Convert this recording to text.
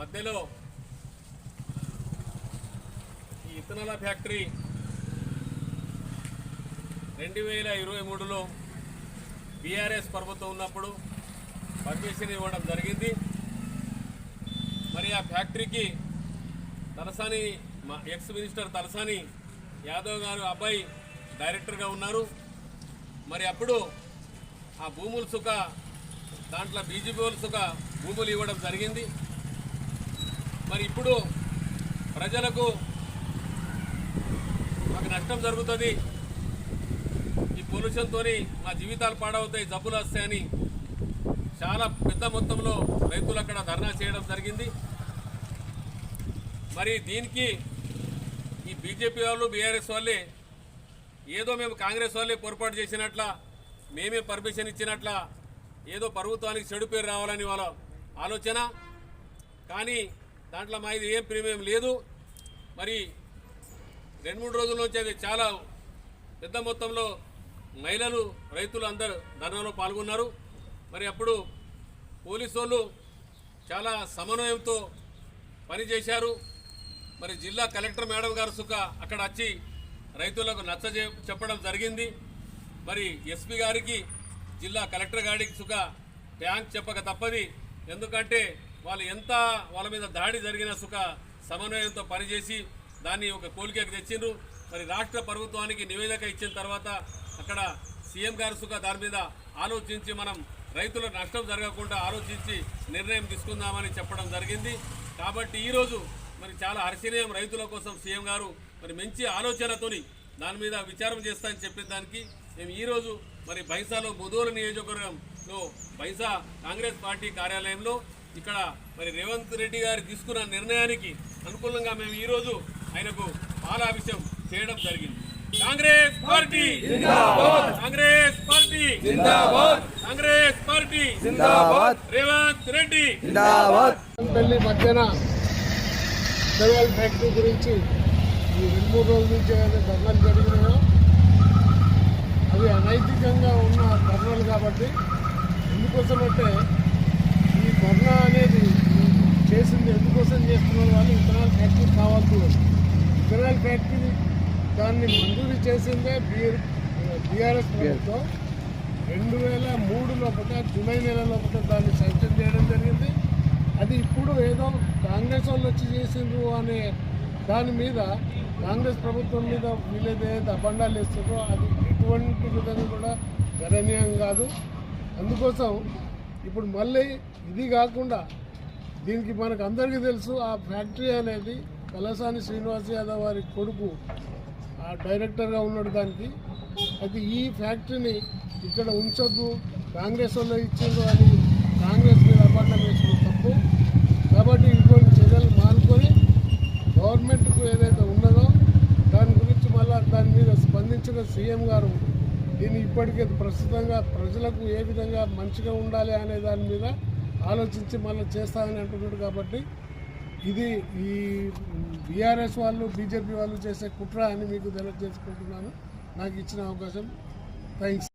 మధ్యలో ఈ ఇథనాల ఫ్యాక్టరీ రెండు వేల ఇరవై మూడులో బీఆర్ఎస్ ప్రభుత్వం ఉన్నప్పుడు పర్మిషన్ ఇవ్వడం జరిగింది. మరి ఆ ఫ్యాక్టరీకి తలసాని మా ఎక్స్ మినిస్టర్ తలసాని యాదవ్ గారు అబ్బాయి డైరెక్టర్గా ఉన్నారు. మరి అప్పుడు ఆ భూములు సుఖ దాంట్లో బీజేపీ వాళ్ళు సుఖ భూములు ఇవ్వడం జరిగింది. మరి ఇప్పుడు ప్రజలకు మాకు నష్టం జరుగుతుంది. ఈ పొల్యూషన్తో మా జీవితాలు పాడవుతాయి జబ్బులు వస్తాయని చాలా పెద్ద మొత్తంలో రైతులు అక్కడ ధర్నా చేయడం జరిగింది. మరి దీనికి ఈ బీజేపీ వాళ్ళు బీఆర్ఎస్ వాళ్ళే ఏదో మేము కాంగ్రెస్ వాళ్ళే పొరపాటు చేసినట్ల మేమే పర్మిషన్ ఇచ్చినట్ల ఏదో ప్రభుత్వానికి చెడు పేరు రావాలని వాళ్ళ ఆలోచన. కానీ దాంట్లో మా ఇది ఏం ప్రీమియం లేదు. మరి రెండు మూడు రోజుల నుంచి అది చాలా పెద్ద మొత్తంలో మహిళలు రైతులు అందరూ ధర్నాలో పాల్గొన్నారు. మరి అప్పుడు పోలీసు వాళ్ళు చాలా సమన్వయంతో పనిచేశారు మరి జిల్లా కలెక్టర్ మేడం గారు సుఖ అక్కడ వచ్చి రైతులకు నచ్చ చెప్పడం జరిగింది. మరి ఎస్పీ గారికి జిల్లా కలెక్టర్ గారికి సుఖ ట్యాంక్ చెప్పక తప్పది. ఎందుకంటే వాళ్ళు ఎంత వాళ్ళ మీద దాడి జరిగిన సుఖ సమన్వయంతో పనిచేసి దాన్ని ఒక కోలికకు తెచ్చిండ్రు. మరి రాష్ట్ర ప్రభుత్వానికి నివేదిక ఇచ్చిన తర్వాత అక్కడ సీఎం గారు సుఖ దాని మీద ఆలోచించి మనం రైతుల నష్టం జరగకుండా ఆలోచించి నిర్ణయం తీసుకుందామని చెప్పడం జరిగింది. కాబట్టి ఈరోజు మరి చాలా హర్షణీయం రైతుల కోసం సీఎం గారు మరి మంచి ఆలోచనతోని దాని మీద విచారం చేస్తానని చెప్పిన దానికి మేము ఈరోజు మరి బైసాలో ముదోలు నియోజకవర్గంలో బైసా కాంగ్రెస్ పార్టీ కార్యాలయంలో ఇక్కడ మరి రేవంత్ రెడ్డి గారు తీసుకున్న నిర్ణయానికి అనుకూలంగా మేము ఈరోజు ఆయనకు పాలాభిషేకం చేయడం జరిగింది. Congress party Congress party Congress party Revanth Reddy పెళ్ళి మధ్యన ఫ్యాక్టరీ గురించి ఈ రెండు మూడు రోజుల నుంచి ఏదైతే ధర్నాలు జరిగినాయో అవి అనైతికంగా ఉన్న ధర్నాలు కాబట్టి ఎందుకోసమంటే ధర్నా అనేది చేసింది. ఎందుకోసం చేస్తున్నారు వాళ్ళు? ఇథనాల్ ఫ్యాక్టరీ కావాల్సి ఉంది ఇథనాల్ ఫ్యాక్టరీ దాన్ని మంజూరు చేసిందే బీఆర్ బీఆర్ఎస్ ప్రభుత్వం. రెండు వేల మూడు లోపల జూలై నెల లోపల దాన్ని శాంక్షన్ చేయడం జరిగింది. అది ఇప్పుడు ఏదో కాంగ్రెస్ వాళ్ళు వచ్చి చేసిండ్రు అనే దాని మీద కాంగ్రెస్ ప్రభుత్వం మీద వీళ్ళేది ఏదైతే అబండాలు వేస్తుందో అది ఎటువంటి విధంగా కూడా గణనీయం కాదు. అందుకోసం ఇప్పుడు మళ్ళీ ఇది కాకుండా దీనికి మనకు అందరికీ తెలుసు ఆ ఫ్యాక్టరీ అనేది కలసాని శ్రీనివాస్ యాదవ్ వారి కొడుకు ఆ డైరెక్టర్గా ఉన్నాడు దానికి. అయితే ఈ ఫ్యాక్టరీని ఇక్కడ ఉంచొద్దు కాంగ్రెస్ వాళ్ళు ఇచ్చిండ్రు అని కాంగ్రెస్ మీద అపార్థం వేసిన తప్పు. కాబట్టి ఇటువంటి చర్యలు మానుకొని గవర్నమెంట్కు ఏదైతే ఉన్నదో దాని గురించి మళ్ళా దాని మీద స్పందించిన సీఎం గారు దీన్ని ఇప్పటికే ప్రస్తుతంగా ప్రజలకు ఏ విధంగా మంచిగా ఉండాలి అనే దాని మీద ఆలోచించి మళ్ళీ చేస్తామని అంటున్నాడు కాబట్టి ఇది ఈ బీఆర్ఎస్ వాళ్ళు బీజేపీ వాళ్ళు చేసే కుట్ర అని మీకు తెలియజేసుకుంటున్నాను. నాకు ఇచ్చిన అవకాశం. థ్యాంక్స్